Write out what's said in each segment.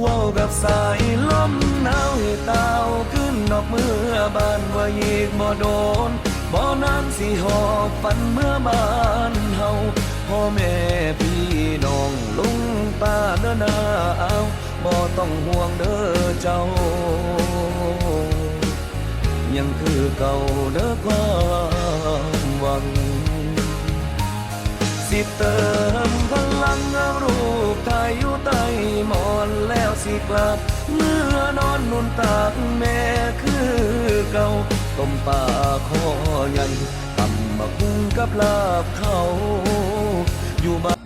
ว่าวกับสายลมหนาวให้ตาวขึ้นดอกเมื่อบานว่าอีกบ่โดนบ่นานสิหอบฝันเมื่อบานเฮาพ่อแม่พี่น้องลุงป้าเด้อนาเอาบ่ต้องห่วงเด้อเจ้า ยังคือเก่าเด้อความหวัง สิเติมพลังรูปถ่ายอยู่ใต้หมอ สิกลับ เมื่อนอนนุนตากแม่คือเก่าต้มป่าคอใหญ่ตำบักหุ้งกับลาบเขาอยู่บ้าน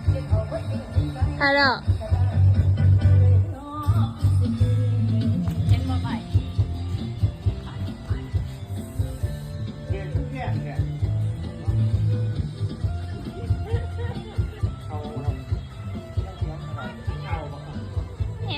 ฮัลโหล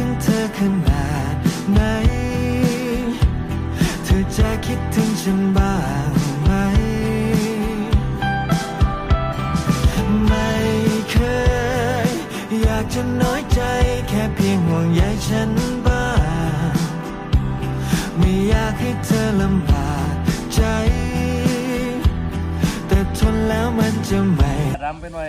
ถึงเธอขนาดไหน เธอจะคิดถึงฉันบ้างไหม ไม่เคย อยากจะน้อยใจแค่เพียงห่วงใยฉันบ้าง ไม่อยากให้เธอลำบากใจ แต่ทนแล้วมันจะไม่รำไปหน่อย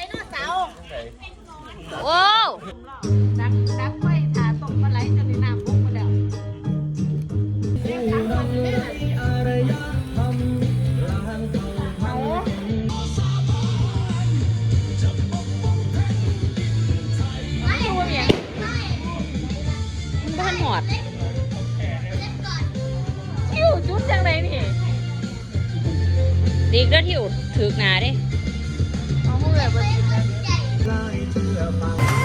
มันบ้านหมดทิวจุดจังเลยนี่ดีก็ทิวถือหนาดิเอาหูเลยบ่มาดีปีใหม่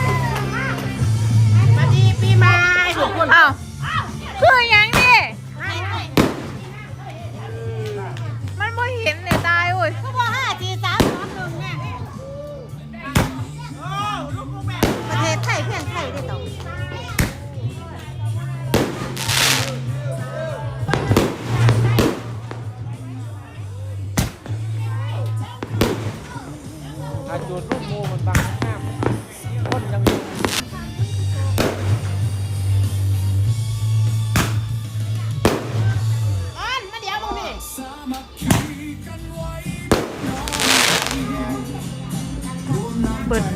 but